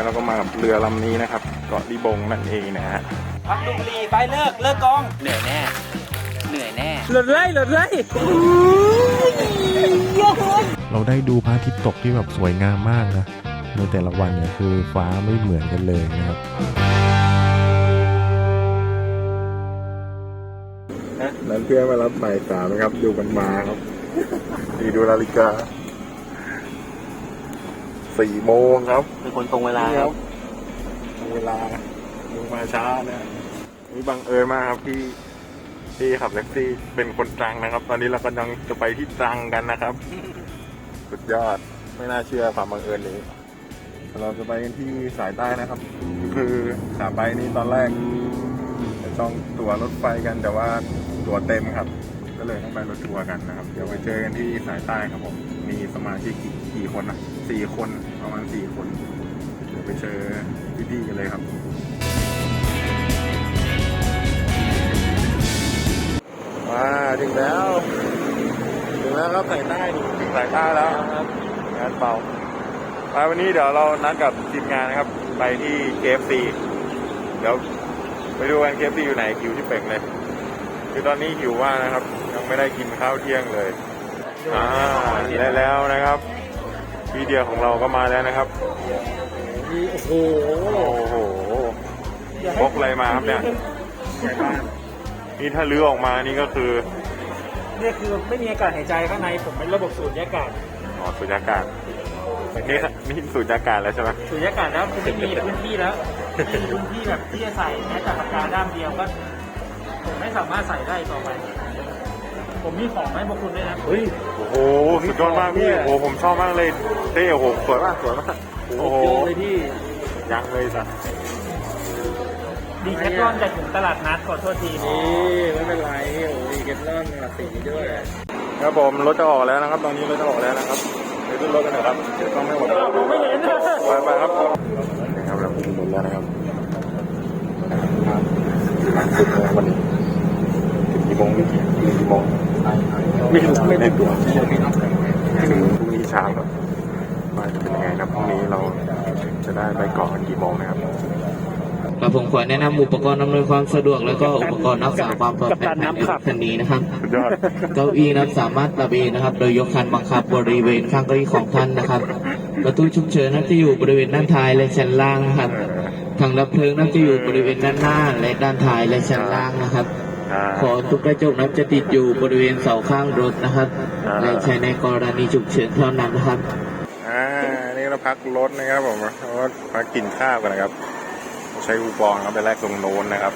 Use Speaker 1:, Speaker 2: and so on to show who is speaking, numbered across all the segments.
Speaker 1: แล้วเราก็มากับเรือลำนี้นะครับ เกาะลิบงนั่นเองนะฮะ
Speaker 2: พักดูบุหรีไปเลิกเลิกกอง
Speaker 3: เหนื่อยแน่ เหนื่อยแน่
Speaker 2: หลุดไล่หลุดไล่
Speaker 4: เราได้ดูพระอาทิตย์ตกที่แบบสวยงามมากนะในแต่ละวันเนี่ยคือฟ้าไม่เหมือนกันเลยนะครับ
Speaker 1: นั้นเพื่อนมารับบ่ายสามนะครับดูมันมาครับดีดูนาฬิกา สี่โมงครับ
Speaker 3: เป็นคนตรงเวลา
Speaker 1: ค
Speaker 3: ค
Speaker 1: รั
Speaker 3: รั
Speaker 1: บบตรงเวลามึงมาช้านะนี่บังเอิญมากครับที่ที่ขับแท็กซี่เป็นคนตรังนะครับ ตอนนี้เรากำลังจะไปที่ตรังกันนะครับ สุดยอดไม่น่าเชื่อความบังเอิญนี้ เราจะไปกันที่สายใต้นะครับ คือขาไปนี่ตอนแรกจะจองตั๋วรถไฟกันแต่ว่าตั๋วเต็มครับ ก็เลยต้องไปรถทัวร์กันนะครับ เดี๋ยวไปเจอกันที่สายใต้ครับผมมีสมาชิกกี่กี่คนนะ สี่คนประมาณสี่คนเดี๋ยวไปเจอพี่ๆกันเลยครับ มาถึงแล้ว ถึงแล้วครับสายใต้นี่ถึงสายใต้แล้วครับงานเป่าไปวันนี้เดี๋ยวเรานัดกับทีมงานนะครับ ไปที่ KFC เดี๋ยวไปดูกัน KFC อยู่ไหนคิวที่เป่งเลย คือตอนนี้หิวว่ากนะครับ ยังไม่ได้กินข้าวเที่ยงเลยอ่าและแล้วนะครับ วีเดียของเราก็มาแล้วนะครับ
Speaker 2: โอ้โห
Speaker 1: โอ้โหพกอะไรมาครับเนี่ยนี่ถ้าลื้อออกมานี่ก็คือ
Speaker 2: เนี่ยคือไม่มีอากาศหายใจข้างในผมเป็นระบบสูดอากาศ
Speaker 1: อ๋อสูญญากาศนี่นี่สูญญากาศแล้วใช่ไหม
Speaker 2: สูดอากาศแล้วคือไม่มีพื้นที่แล้วไม่มีพื้นที่แบบที่จะใส่แม้แต่ปากกาด้ามเดียวก็ผมไม่สามารถใส่ได้ต่อไป ผมมีของให้พวกคุณด้วยนะ
Speaker 1: เฮ้ยโอ้โหสุดยอดมากพี่โอ้โหผมชอบมากเลยเท่โอ้โหสวยมากสวยมากโอ้โห
Speaker 2: เยอะเลยพี่
Speaker 1: ยังเลยสัตว์
Speaker 2: ดีแคทลอนจะถึงตลาดนัดขอโทษที
Speaker 3: นี่ไม่เป็นไรโอ้ยเก็ตลอนหลักสีนี้ด้วย
Speaker 1: ครับผมรถจะออกแล้วนะครับ ตอนนี้รถจะออกแล้วนะครับเดี๋ยวขึ้นรถกันนะครับเดี๋ยวต้องไม่หมด
Speaker 2: ผมไม่เห็นนะ
Speaker 1: ไปไปครับนี่ครับเราขึ้นรถแล้วนะครับสิบโมงวันนี้ถึงกี่โมงนี่ถึงกี่โมง ไม่รู้ไม่ได้ดูถึงพรุ่งนี้เช้าครับว่าจะเป็นยังไงนะพรุ่งนี้เราจะได้ไปเกาะกันกี่โมงนะครับ
Speaker 5: ครับผมขอแนะนำอุปกรณ์อำนวยความสะดวกแล้วก็อุปกรณ์รักษาความปลอดภัยในรถคันนี้นะครับเก้าอี้นะครับสามารถปรับเองนะครับ โดยยกคันบังคับบริเวณข้างเก้าอี้ของท่านนะครับ ประตูฉุกเฉินนะครับจะอยู่บริเวณด้านท้ายและชั้นล่างนะครับถังดับเพลิงนะครับจะอยู่บริเวณด้านหน้าและด้านท้ายและชั้นล่างนะครับ ขอทุกกระจกนะครับจะติดอยู่บริเวณเสาข้างรถนะครับ
Speaker 1: อ่า
Speaker 5: และใช้ในกรณีฉุกเฉินเท่านั้นนะครับ
Speaker 1: อ่านี่เราพักรถนะครับผมเพราะว่าพักกินข้าวกันนะครับ ใช้คูปองครับไปแลกตรงโน้นนะครับ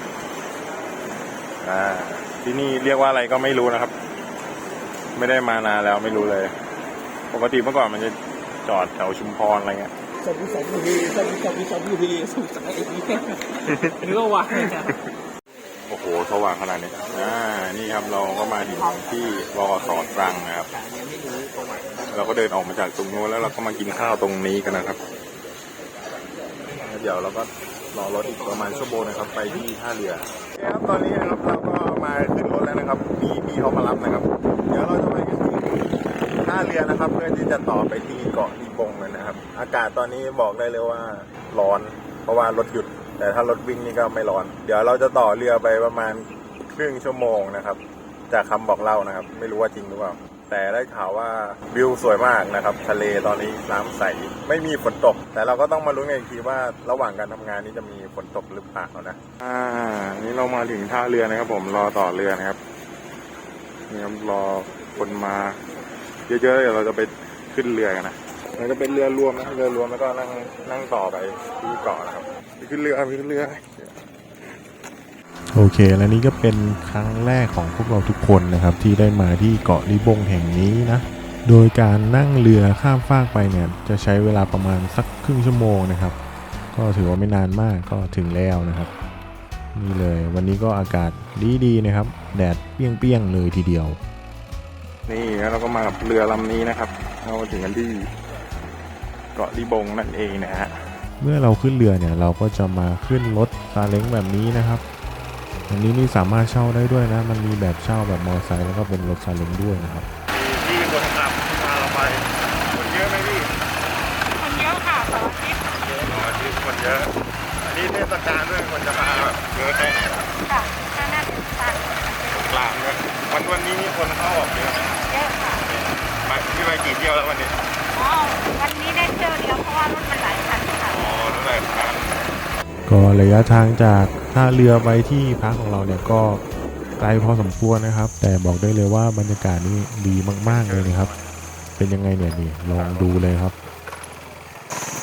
Speaker 1: อ่าที่นี่เรียกว่าอะไรก็ไม่รู้นะครับ ไม่ได้มานานแล้วไม่รู้เลย ปกติเมื่อก่อนมันจะจอดแถวชุมพรอะไรเงี้ย
Speaker 2: สมสมพีสมสมสมพีสุดใจเนื้อวางเลยนะ
Speaker 1: โอ้โหส ว่างขนาดนี้อ่านี่ครับเราก็มาถึงที่รอสอดรังนะครับ เราก็เดินออกมาจากตรงโน้นแล้วเราก็มากินข้าวตรงนี้กันนะครับ เดี๋ยวเราก็รอรถอีกประมาณชั่วโมงนะครับ ไปที่ท่าเรือครับตอนนี้นะครับเราก็มาขึ้นรถแล้วนะครับมีพี่เขามารับนะครับ เดี๋ยวเราจะไปกันที่ท่าเรือนะครับ เพื่อที่จะต่อไปที่เกาะลีบงเลยนะครับ อากาศตอนนี้บอกได้เลยว่าร้อน เพราะว่ารถหยุด แต่ถ้ารถวิ่งนี่ก็ไม่ร้อน เดี๋ยวเราจะต่อเรือไปประมาณครึ่งชั่วโมงนะครับ จากคำบอกเล่านะครับ ไม่รู้ว่าจริงหรือเปล่า แต่ได้ข่าวว่าวิวสวยมากนะครับ ทะเลตอนนี้น้ำใส ไม่มีฝนตก แต่เราก็ต้องมาลุ้นกันอีกทีว่าระหว่างการทำงานนี้จะมีฝนตกหรือเปล่านะ อ่า นี่เรามาถึงท่าเรือนะครับ ผม รอต่อเรือนะครับ นี่ครับรอคนมาเยอะๆเดี๋ยวเราจะไปขึ้นเรือกันนะมันจะเป็นเรือรวมนะ เรือรวมแล้วก็นั่งนั่งต่อไปที่เกาะนะครับไป ขึ้นเรือไปขึ้นเรือ
Speaker 4: โอเค และนี่ก็เป็นครั้งแรกของพวกเราทุกคนนะครับ ที่ได้มาที่เกาะลิบงแห่งนี้นะ โดยการนั่งเรือข้ามฟากไปเนี่ย จะใช้เวลาประมาณสักครึ่งชั่วโมงนะครับ ก็ถือว่าไม่นานมากก็ถึงแล้วนะครับ นี่เลยวันนี้ก็อากาศดีๆนะครับ แดดเปรี้ยงๆเลยทีเดียว
Speaker 1: นี่แล้วเราก็มากับเรือลำนี้นะครับ เรามาถึงกันที่เกาะลิบงนั่นเองนะฮะ
Speaker 4: เมื่อเราขึ้นเรือเนี่ยเราก็จะมาขึ้นรถซาเล้งแบบนี้นะครับ อันนี้นี่สามารถเช่าได้ด้วยนะ มันมีแบบเช่าแบบมอเตอร์ไซค์แล้วก็เป็นรถซาเล้งด้วยนะครับ
Speaker 1: พี่เป็นคนขับพาเราไปคนเยอะไหมพี่
Speaker 6: คนเยอะค่ะเสาร์อาทิตย์
Speaker 1: เยอะหน่อยที่เยอะอันนี้เทศกาลด้วยคนจะมาแบบเยอะแค่ไหน
Speaker 6: ค่ะถ้าหน้าตัด
Speaker 1: กลางด้วยวันวันนี้มีคนเข้าออกเยอะไหม
Speaker 6: เยอะค่ะ
Speaker 1: ไปพี่ไปกี่เที่ยวแล้ววันนี้
Speaker 6: อ๋อวันนี้ได้เที่ยวเดียวเพราะว่ารถมันหลายคันค่ะ
Speaker 1: อ๋อรู้เลยครับ
Speaker 4: ก็ระยะทางจากท่าเรือไปที่พักของเราเนี่ยก็ไกลพอสมควรนะครับ แต่บอกได้เลยว่าบรรยากาศนี่ดีมาก ๆ เลยนะครับ เป็นยังไงเนี่ยนี่ลองดูเลยครับ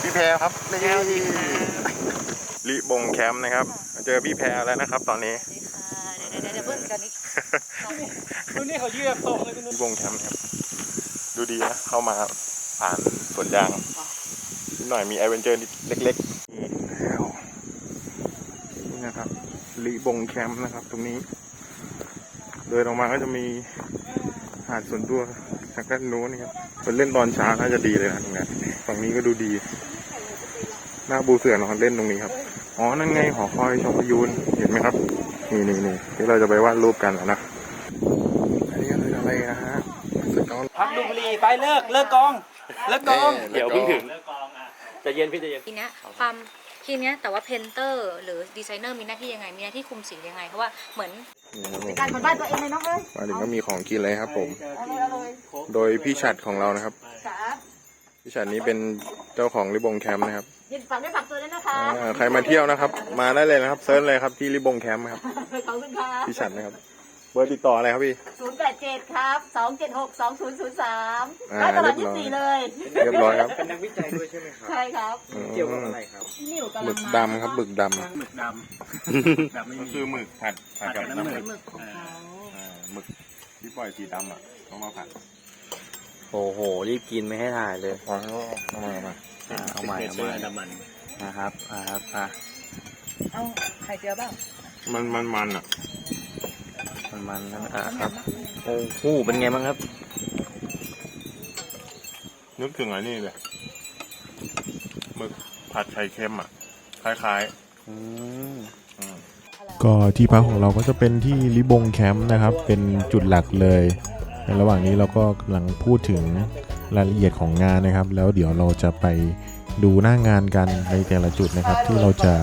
Speaker 1: พี่แพรครับนี่ลิบงแคมป์นะครับมาเจอพี่แพรแล้วนะครับ ตอนนี้
Speaker 6: เดี๋ยวเดี๋ยวเดี๋ยวเพิ่งกันนี้
Speaker 2: คุณนี่เขายืดตรงเลยคุณ
Speaker 1: ลิบงแคมป์ครับดูดีนะเข้ามาผ่านสวนยางนิดหน่อยมีแอดเวนเจอร์นิดเล็กๆนี่แล้ว นี่นะครับลิบงแคมป์นะครับ ตรงนี้ เดินออกมาก็จะมีหาดส่วนตัวทางด้านโน้นนะครับเป็นเล่นตอนเช้าน่าจะดีเลยนะตรงนี้ฝั่งนี้ก็ดูดีหน้าบูเสือนอนเล่นตรงนี้ครับอ๋อนั่นไงหอคอยชมพยูนเห็นไหมครับ นี่นี่นี่ที่เราจะไปวาดรูปกันแล้วนะอันนี้คืออะไรนะฮะสุดยอด
Speaker 2: พักดูบุหรีไปเลิกเลิกกอง เลิกกอง
Speaker 1: เดี๋ยวเพิ่งถึง
Speaker 2: เลิกกองอะใจะเย็นพี่ใจะเย็น
Speaker 6: ทีเนี้ยความ ทีเนี้ยแต่ว่าเพนเตอร์หรือดีไซเนอร์มีหน้าที่ยังไง มีหน้าที่คุมสียังไง เพราะว่าเหมือน
Speaker 1: นี่ครับผม
Speaker 6: การเหมือนบ้านตัวเองเลยน้องเอ้ย
Speaker 1: มาถึงก็มีของกินเลยครับผม
Speaker 6: เอาเลยเอาเลย
Speaker 1: โดยพี่ฉัดของเรานะครับ
Speaker 6: ครับ
Speaker 1: พี่ฉัดนี้เป็นเจ้าของริบงแคมป์นะครับ
Speaker 6: ยินฝากได้ฝากตัวด้วยนะคะ
Speaker 1: อ่าใครมาเที่ยวนะครับ มาได้เลยนะครับเซิร์ชเลยครับที่ริบงแคมป์ครับ
Speaker 6: ขอบคุณครับ
Speaker 1: พี่ฉัดนะครับ เบอร์ติดต่ออะไรครับพี่
Speaker 6: ศูนย์แปดเจ็ดครับสองเจ็ดหกสองศูนย์ศูนย์สาม
Speaker 1: อ่า
Speaker 6: ได้ตลอด
Speaker 1: เรี
Speaker 6: ยี่
Speaker 1: ย
Speaker 6: สิ
Speaker 1: บบร้อย
Speaker 6: สี่เลย
Speaker 1: เรียบร้อยครับ
Speaker 3: เป็นนักวิจัยด้วยใช่ไหมครับ
Speaker 6: ใช่ครับ
Speaker 1: อืม
Speaker 3: เกี่ยวกับอะไรครับ
Speaker 6: นี่อยู่กำ
Speaker 1: ห
Speaker 6: ลั
Speaker 1: มึ
Speaker 6: ง
Speaker 1: ก
Speaker 6: มา
Speaker 1: ดำครับหมึกดำ
Speaker 2: หมึกดำแบบไม่
Speaker 1: ก็
Speaker 2: มี
Speaker 1: คือหมึกผัดผัดกับน้ำหมึก
Speaker 6: หมึกของเขา
Speaker 1: อ่าหมึกที่ปล่อยสีดำอะต้องมาผัด
Speaker 3: โอ้โห รีบกินไม่ให้ถ่ายเลย
Speaker 1: พอแล้วเอามาเอามา
Speaker 3: อ่าเอาใหม่เอาใหม่นะครับอ่าครับอะ
Speaker 6: เอาไข่เจียวบ้าง
Speaker 1: มันมันมันอะ
Speaker 3: มันมันๆนะอะครับโอ้โหเป็นไงบ้างครับ
Speaker 1: นึกถึงอะไรนี่เลยหมึกผัดไข่เค็มอะ คล้าย
Speaker 3: อืม
Speaker 1: ๆอืม
Speaker 4: ก็ที่พักของเราก็จะเป็นที่ลิบงแคมป์นะครับ เป็นจุดหลักเลย ในระหว่างนี้เราก็กำลังพูดถึงรายละเอียดของงานนะครับ แล้วเดี๋ยวเราจะไปดูหน้างานกันในแต่ละจุดนะครับ ที่เราจะ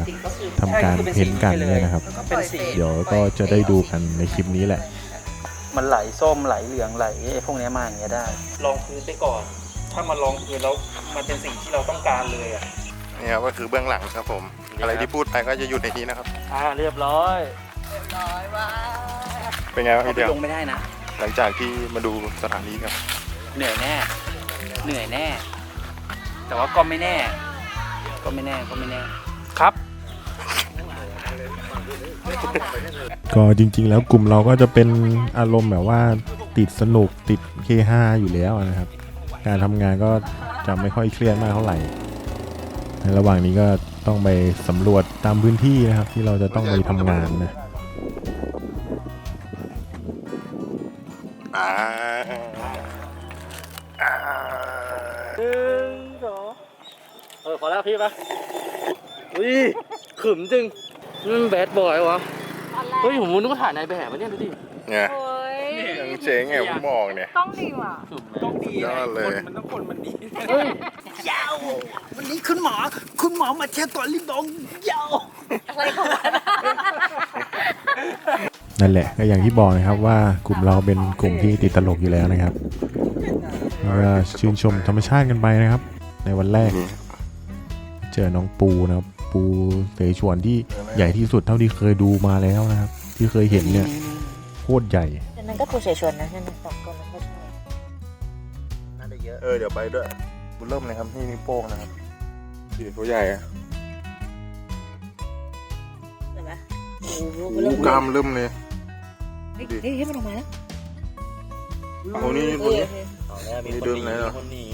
Speaker 4: ทำการเพ้นท์กันเนี่ยนะครับ
Speaker 2: เป็นสี
Speaker 4: เดี๋ยวก็จะได้ดูกันในคลิปนี้แหละ
Speaker 3: มันไหลส้มไหลเหลืองไหลไอ้พวกเนี้ยมาอย่างเงี้ยได้
Speaker 2: ลองพื้นไปก่อน ถ้ามันลองพื้นแล้วมันเป็นสิ่งที่เราต้องการเลยอะ
Speaker 1: นี่ครับก็คือเบื้องหลังครับผม อะไรที่พูดไปก็จะอยู่ในนี้นะครับ
Speaker 2: อ่าเรียบร้อย
Speaker 6: ร้อยว่า
Speaker 1: เป็นไงบ้าง
Speaker 3: เอา
Speaker 1: พี่
Speaker 3: ไป
Speaker 1: เดียว
Speaker 3: ลงไม่ได้นะ
Speaker 1: หลังจากที่มาดูสถานที่ครับ
Speaker 3: เหนื่อยแน่ เหนื่อยแน่ แต่ว่าก็ไม่แน่ ก็ไม่แน่ก็ไม่แน่
Speaker 2: ครับ
Speaker 4: ก็จริง ๆ แล้วกลุ่มเราก็จะเป็นอารมณ์แบบว่าติดสนุกติดเฮฮาอยู่แล้วนะครับ การทำงานก็จะไม่ค่อยเครียดมากเท่าไหร่ ในระหว่างนี้ก็ต้องไปสำรวจตามพื้นที่นะครับ ที่เราจะต้องไปทำงานนะ
Speaker 1: อ่าอ่า
Speaker 2: หนึ่งสองเออพอแล้วพี่ปะอุ้ยขึมจริง นี่มันแบดบอยวะเฮ้ยผมนึกว่าถ่ายนายแบบมาเนี่ยดูดิ
Speaker 1: เนี่ย
Speaker 6: โอ้ย
Speaker 1: ยังเจ๋งไงผมบอกเนี่ย
Speaker 6: ต้องดีว่ะ
Speaker 2: ต้องดี
Speaker 1: ยอดเลย
Speaker 2: มันต้องคนมันดีเฮ้ยยาววันนี้คุณหมอ คุณหมอมาเช็ดตัวลิบองยาว
Speaker 6: อะไรของมัน
Speaker 4: นั่นแหละก็อย่างที่บอกนะครับว่ากลุ่มเราเป็นกลุ่มที่ติดตลกอยู่แล้วนะครับแล้วก็ชื่นชมธรรมชาติกันไปนะครับ ในวันแรก
Speaker 1: นี่
Speaker 4: เจอน้องปูนะครับ ปูเสฉวนที่ใหญ่ที่สุดเท่าที่เคยดูมาแล้วนะครับ ที่เคยเห็นเนี่ยโคตรใหญ่
Speaker 6: แต่นั้นก็ปูเฉยชวนนะนั่นสองคนนั้นก็ใช่
Speaker 3: น่าจะเยอะ
Speaker 1: เออเดี๋ยวไปด้วยบุญเริ่มเลยครับนี่นิ้วโป้งนะครับสีตัวใหญ่อะ
Speaker 6: เห็นไหมโอ้โห
Speaker 1: โอ้กล้ามเริ่มเลย
Speaker 6: เฮ้ยเฮ้ยเฮ้ยมันออกมาแล้ว
Speaker 1: โอ้นี่ตัวนี้
Speaker 3: เอาแล้วมี
Speaker 1: มี
Speaker 3: คน
Speaker 1: เดิ
Speaker 3: ห
Speaker 1: ม
Speaker 3: นี
Speaker 1: เลยเหรอ
Speaker 3: มีคนหนี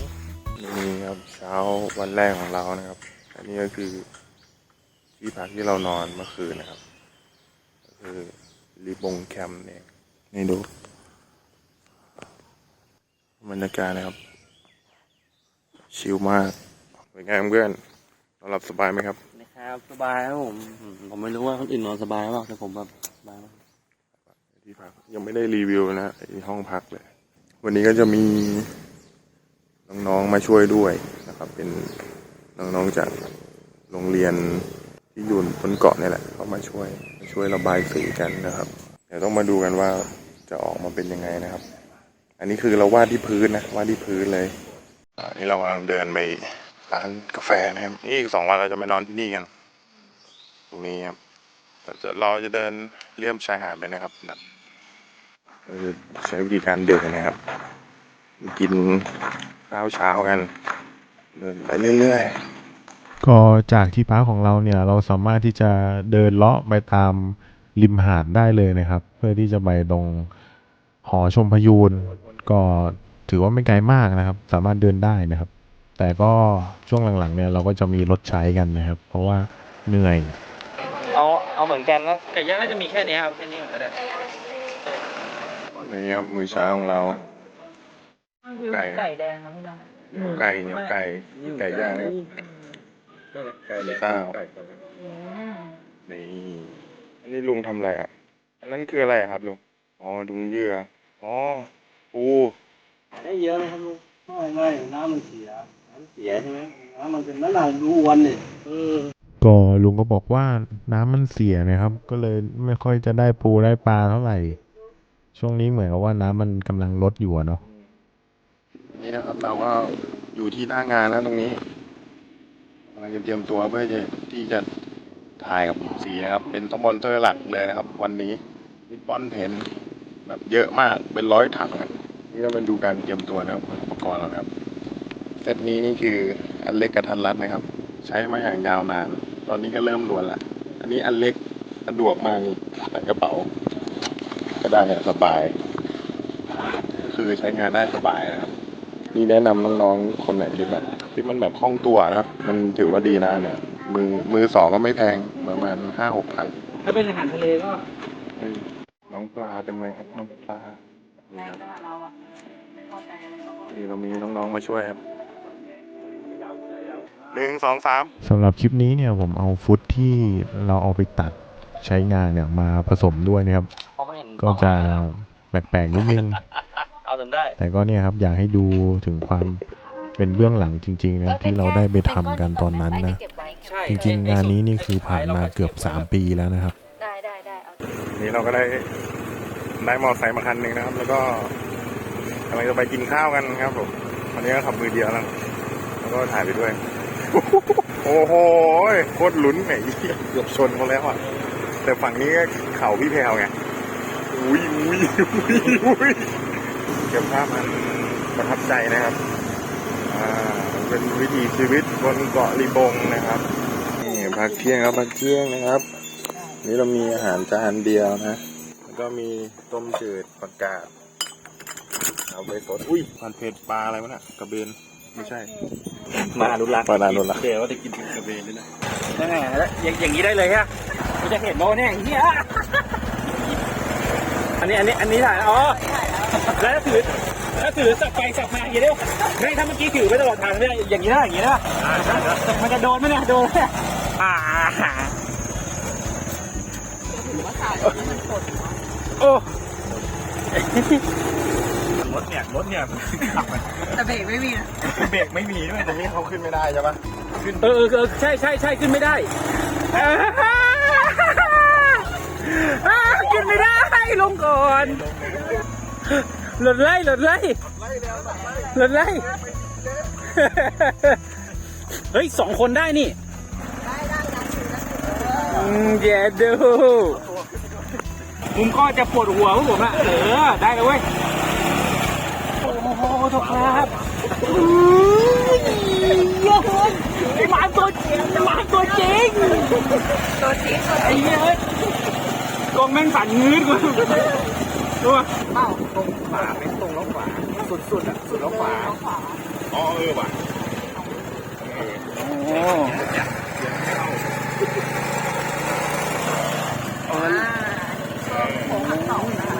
Speaker 1: นี่ครับเช้าวันแรกของเรานะครับ อันนี้ก็คือ ที่พักที่เรานอนเมื่อคืนนะครับ ก็คือรีบงแคมป์เนี่ยนี่ดูบรรยากาศนะครับ ชิลมากเป็นไงเพื่อนนอนหลับสบายไหมครับ
Speaker 3: นะครับสบายครับผมอืมผมไม่รู้ว่าคนอื่นนอนสบายหรือเปล่าแต่ผมแบบสบายมาก
Speaker 1: ที่พักยังไม่ได้รีวิวนะไอห้องพักเลย วันนี้ก็จะมีน้องๆมาช่วยด้วยนะครับ เป็นน้องๆจากโรงเรียน ที่อยู่บนเกาะนี่แหละเขามาช่วยช่วยระบายสีกันนะครับ เดี๋ยวต้องมาดูกันว่าจะออกมาเป็นยังไงนะครับ อันนี้คือเราวาดที่พื้นนะวาดที่พื้นเลยอันนี้เรากำลังเดินไปร้านกาแฟนะครับนี่อีกสองวันเราจะไปนอนที่นี่กันตรงนี้ครับเราจะเราจะเดินเลี่ยมชายหาดไปนะครับแบบเราจะใช้วิธีการเดินนะครับ กินข้าวเช้ากัน เดินไปเรื่อยๆ
Speaker 4: ก็จากที่พักของเราเนี่ยเราสามารถที่จะเดินเลาะไปตามริมหาดได้เลยนะครับ เพื่อที่จะไปตรงหอชมพยูนก็ถือว่าไม่ไกลมากนะครับ สามารถเดินได้นะครับ แต่ก็ช่วงหลังๆเนี่ยเราก็จะมีรถใช้กันนะครับ เพราะว่าเหนื่อย
Speaker 2: เอาเอาเหมือนกันนะไก่ย่างน่าจะมีแค่นี้ครับแค่นี้ก็ได้
Speaker 1: นี่ครับมือเช้าของเรา ไก่
Speaker 6: ไก่แดงนะพี่น้อง
Speaker 1: ไก่เหนียวไก่ไก่ย่าง ไก่ข้าวนี่อันนี้ลุงทำอะไรอะ อันนั้นคืออะไรอะครับลุง อ๋อดุงเหยื่ออ๋อปู
Speaker 7: ได้เยอะเลยครับลุงไม่ไม่น้ำมันเสียน้ำเสียใช่ไหมน้ำมันเป็นน้ำหนักดูวันเนี่ยเออ
Speaker 4: ก็ลุงก็บอกว่าน้ำมันเสียนะครับ ก็เลยไม่ค่อยจะได้ปูได้ปลาเท่าไหร่ ช่วงนี้เหมือนกับว่าน้ำมันกำลังลดอยู่อะเนาะ
Speaker 1: นี่นะครับ เราก็อยู่ที่หน้างานแล้วตรงนี้กำ ลังจะเตรียมตัวเพื่อที่จะถ่ายกับผมสีนะครับ เป็นสปอนเซอร์หลักเลยนะครับ วันนี้นิปปอนเพนแบบเยอะมากเป็นร้อยถังนี่ก็เรามาดูการเตรียมตัวนะครับอุปกรณ์เรานะครับเซตนี้นี่คืออันเล็กกระทันรัดนะครับ ใช้มาอย่างยาวนาน ตอนนี้ก็เริ่มรวนละอันนี้อันเล็กสะดวกมากใส่กระเป๋า ก็ได้สบาย คือใช้งานได้สบายนะครับ นี่แนะนำน้องๆคนไหนที่แบบ ที่มันแบบคล่องตัวนะครับ มันถือว่าดีนะเนี่ย มือมือสองก็ไม่แพงประมาณห้าหกพัน
Speaker 2: ถ้าเป็นอาหารทะเลก็
Speaker 1: เฮ้ยน้องปลาเต็มเลยครับน้องปลานี่ครับ
Speaker 6: เราอะพอใจอะไรก็
Speaker 1: นี่เรามีน้องๆมาช่วยครับหนึ่งสองสาม
Speaker 4: สำหรับคลิปนี้เนี่ยผมเอาฟุตที่เราเอาไปตัดใช้งานเนี่ยมาผสมด้วยนะครับ
Speaker 2: พอไม่เห็น
Speaker 4: ก็จะแปลกๆนิดนึง
Speaker 2: เอาจนได้
Speaker 4: แต่ก็เนี่ยครับอยากให้ดูถึงความ เป็นเบื้องหลังจริงๆนะครับที่เราได้ไปทำกันตอนนั้นนะ
Speaker 6: เก็บไว้เก็บ
Speaker 2: ใช่
Speaker 6: ไว้
Speaker 4: จริงๆ งานนี้นี่คือผ่านมาเกือบ 3 ปีแล้วนะครับ
Speaker 6: ได้ได้ได้เอา
Speaker 1: นี่เราก็ได้ได้มอเตอร์ไซค์มาคันหนึ่งนะครับ แล้วก็กำลังจะไปกินข้าวกันครับผมวันนี้ก็ขับมือเดียวแล้วแล้วก็ถ่ายไปด้วย โอ้โหโคตรลุ้นไงเกือบชนเขาแล้วอะแต่ฝั่งนี้ก็เขาพี่แพรวไงอุ้ยอุ้ยอุ้ยอุ้ยเก็บภาพมันประทับใจนะครับอ่ามัน เป็นวิถีชีวิตบนเกาะลีบงนะครับนี่พักเที่ยงครับพักเที่ยงนะครับ นี่เรามีอาหารจานเดียวนะแล้วก็มีต้มจืดผักกาดเอาไปสดอุ้ยผัดเผ็ดปลาอะไรวะน่ะกระเบนไม่ใช่
Speaker 2: มาอนุรักษ์
Speaker 1: ปลาดานุรักษ์
Speaker 2: เดี๋ยวว่าจะกินกระเบนด้วยนะนั่นแหละแล้วอย่างอย่างนี้ได้เลยฮะมันจะเห็นโน้เนี่ยอย่างเงี้ยอันนี้อันนี้อันนี้ถ่ายอ๋อ แล้วถือแล้วถือสับไปสับมาอย่างนี้ได้ปะไม่ถ้าเมื่อกี้ถือไปตลอดทางไม่ได้อย่างนี้ได้อย่างนี้ได้มันจะโดนไหมเนี่ยโดนไหมอ่าโอ้รถเนี่ยรถเนี่ย
Speaker 6: แต่เบรกไม่มีนะ
Speaker 1: เบรกไม่มีด้วยแต่นี่เขาขึ้นไม่ได้ใช่ปะ
Speaker 2: เออเออเออใช่ใช่ใช่ขึ้นไม่ได้อ่าอ่าขึ้นไม่ได้ลงก่อน หลดไล่หลดไล่หลดไล่เฮ้ยสองคนได้นี่อืมเดี๋ยวดูผมก็จะปวดหัวพวกผมอะเออ ได้เลยเว้ย โอ้โหทุกครับอุ้ยโอ้โหหมาตัวจริงหมาตัวจริง
Speaker 6: ตัวจริงตัว
Speaker 2: ไอ้เหี้ยเฮ้ยกองแม่งสั่นงืดกว่า ตัว
Speaker 6: เปล่า
Speaker 2: ตรงขวาไม่ตรงแล้วขวาสุดๆอะสุดแล้วขวา
Speaker 1: อ๋อเออว่ะ
Speaker 2: โอ้
Speaker 6: อ่าโค้งหักเข่านะคะ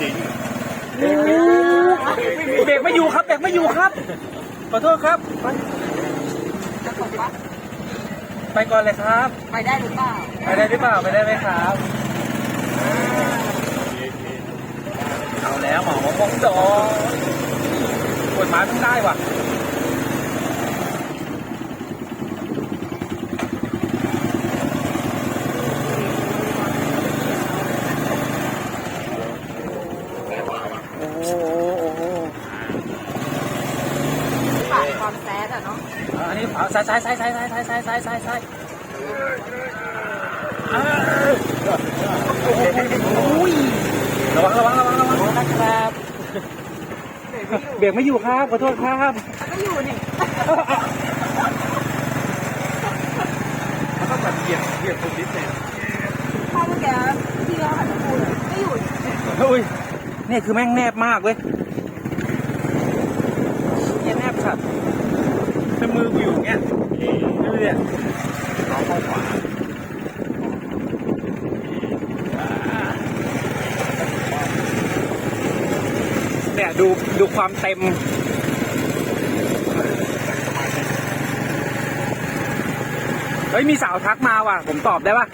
Speaker 1: จริง
Speaker 2: เบรกไม่อยู่ครับเบรกไม่อยู่ครับขอโทษครับ
Speaker 6: จะตกปะ
Speaker 2: ไปก่อนเลยครับ
Speaker 6: ไปได้หรือเปล่า
Speaker 2: ไปได้หรือเปล่า ไปได้ไหมครับ แล้วหมอมะมงดองกฎหมายเพิ่ได้ว่ะโอ้โหโอ้โห
Speaker 3: ปา
Speaker 2: ก
Speaker 3: ความแซ
Speaker 2: ดอะเนาะอ่าอันนี้เอาซ้ายซ้ายซ้ายซ้ายซ้ายซ้ายซ้ายซ้ายซ้ายอ่าโอ้โห ระวังระวังระวังระวังนะครับเบรกไม่อยู่ครับขอโทษครับไม่อยู่นี่มันต้องแบบเหยียบเหยียบตรงนี้เลย
Speaker 8: พ่อเมื่อกี้พี่เขาหันกูไม่หยุด
Speaker 2: เฮ้ยนี่คือแม่งแนบมากเว้ยเนี่ยแนบสัตว์ถ้ามือกูอยู่เงี้ยนี่เนี่ยเราเข้าขวาเนี่ย ดูดูความเต็ม เฮ้ย มีสาวทักมาว่ะ ผมตอบได้ป่ะ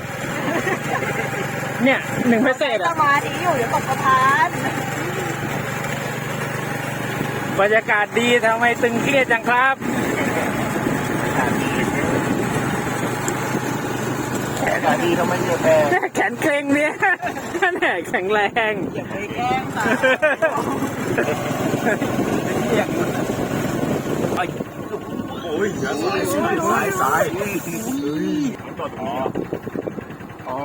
Speaker 2: เนี่ยหนึ่งเมสเซจ
Speaker 8: ส
Speaker 2: อะ
Speaker 8: มาธิอยู่เดี๋ยวตกสะพาน
Speaker 2: บรรยากาศดีทำไมตึงเครียดจังครับ
Speaker 1: แขนดีทำไมเหยียบแรง
Speaker 2: แขนเกร็งเนี่ยแหนแข็งแรง
Speaker 8: อย่าไปแกล้ง ค่ะ
Speaker 3: โอ้ยสายสายสายสายจอดอ๋อ
Speaker 2: อ๋อ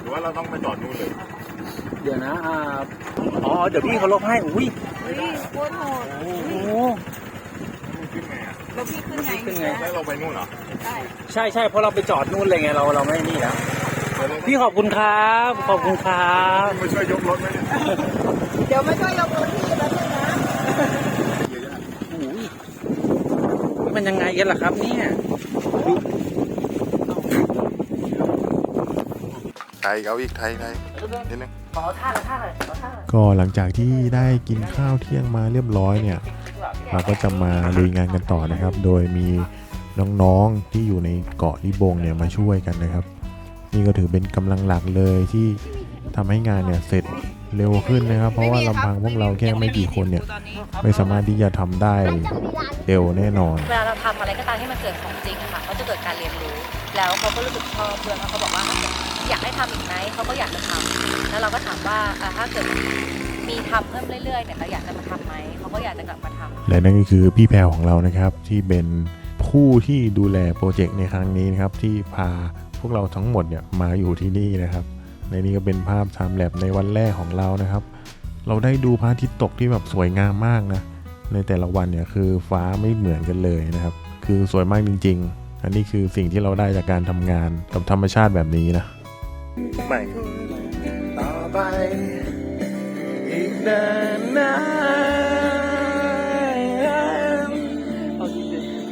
Speaker 3: หรือว่าเราต้องไปจอดนู่นเลย
Speaker 2: เดี๋ยวนะอ่าอ๋อเดี๋ยวพี่เขาลบให้อุ้ย
Speaker 8: เฮ้โคตรโหด
Speaker 2: โอ้โห
Speaker 3: ขึ้นไงอะ
Speaker 8: แล้วพี่ขึ้นไง
Speaker 2: ขึ้นไง
Speaker 3: แล้วเราไปนู่นเหรอ
Speaker 8: ได้
Speaker 2: ใช่ใช่เพราะเราไปจอดนู่นเลยไงเราเราไม่นี่แล้วพี่ขอบคุณครับ ขอบคุณครับ
Speaker 3: มาช่วยยกรถไหม
Speaker 8: ดี๋ยวไม่ช่วยยกรถพี่แล้วนึงนะ
Speaker 2: อุ้ยมันยังไงกันล่ะครับเนี่ย
Speaker 3: ไทยเอาอีกไทยไทยนิดนึง
Speaker 9: ขอท่าละท่าเลยขอท่าเลย
Speaker 4: ก็หลังจากที่ได้กินข้าวเที่ยงมาเรียบร้อยเนี่ย เราก็จะมาลุยงานกันต่อนะครับ โดยมีน้องๆที่อยู่ในเกาะลิบงเนี่ยมาช่วยกันนะครับ นี่ก็ถือเป็นกำลังหลักเลยที่ทำให้งานเนี่ยเสร็จ เร็วขึ้นนะครับ เพราะว่าลำพังพวกเราแค่ไม่กี่คนเนี่ย ไม่สามารถที่จะทำได้เร็วแน่นอน
Speaker 6: เวลาเราทำอะไรก็ตามที่มันเกิดของจริงอะค่ะเขาจะเกิดการเรียนรู้ แล้วเขาก็รู้สึกชอบเพื่อนเขาก็บอกว่าอยากให้ทำอีกไหมเขาก็อยากจะทำแล้วเราก็ถามว่าอะถ้าเกิดมีทำเพิ่มเรื่อยๆเนี่ยเราอยากจะมาทำไหมเขาก็อยากจะกลับมาทำ
Speaker 4: และนั่นก็คือพี่แพรวของเรานะครับที่เป็นผู้ที่ดูแลโปรเจกต์ในครั้งนี้นะครับที่พาพวกเราทั้งหมดเนี่ยมาอยู่ที่นี่นะครับ ในนี้ก็เป็นภาพไทม์แลบในวันแรกของเรานะครับ เราได้ดูพระอาทิตย์ตกที่แบบสวยงามมากนะ ในแต่ละวันเนี่ยคือฟ้าไม่เหมือนกันเลยนะครับ คือสวยมากจริง ๆ อันนี้คือสิ่งที่เราได้จากการทำงานกับธรรมชาติแบบนี้นะ
Speaker 3: ใหม่
Speaker 1: ต่อไปอีกนานนาน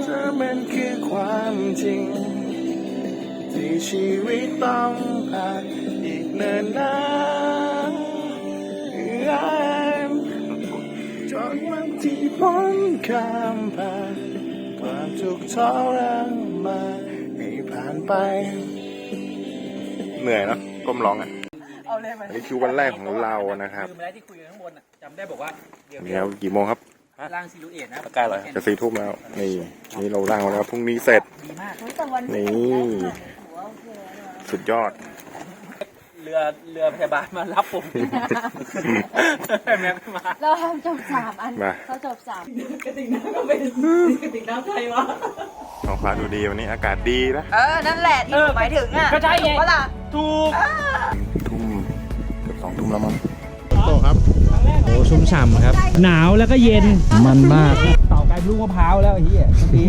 Speaker 1: ถ้ามันคือความจริง ชีวิตต้องผ่านอีกเนินนานจนวันที่พ้นข้ามผ่านความทุกข์ทรมานให้ผ่านไป
Speaker 3: เหนื่อยเนอะก้มร้องอะ
Speaker 2: เอาเลยไหม
Speaker 3: อันนี้คือวันแรกของเรานะครับ
Speaker 2: คือมาแล้วที่คุยกันข้างบนอะจำได้บอกว่าเดี๋ยว
Speaker 3: เดี๋ยวกี่โมงครับ
Speaker 2: ร่างซิลูเอตนะ
Speaker 3: ใกล้แล้ว จะสี่ทุ่มแล้ว นี่นี่เราล่างมาแล้วพรุ่งนี้เสร็จ
Speaker 2: ดีมาก
Speaker 8: แต่วัน
Speaker 3: นี่ สุดยอด
Speaker 2: เรือเรือพยาบาลมารับผม แม่ไม่มา
Speaker 6: เราทำจบสามอัน
Speaker 3: มา
Speaker 6: เขาจบสาม
Speaker 3: ท้องฟ้าดูดีวันนี้อากาศดีนะ
Speaker 8: เออ นั่นแหละที่หนูหมายถึงอะ
Speaker 2: ก็ใช่ไง
Speaker 8: ว่าล่ะ
Speaker 2: ถูก
Speaker 3: ทุ่มเกือบสองทุ่มแล้วมั้ง
Speaker 10: โอ้ชุ่มฉ่ำครับ หนาวแล้วก็เย็น มันมากต่อไกลลูกมะพร้าวแล้วไอ้เหี้ยดี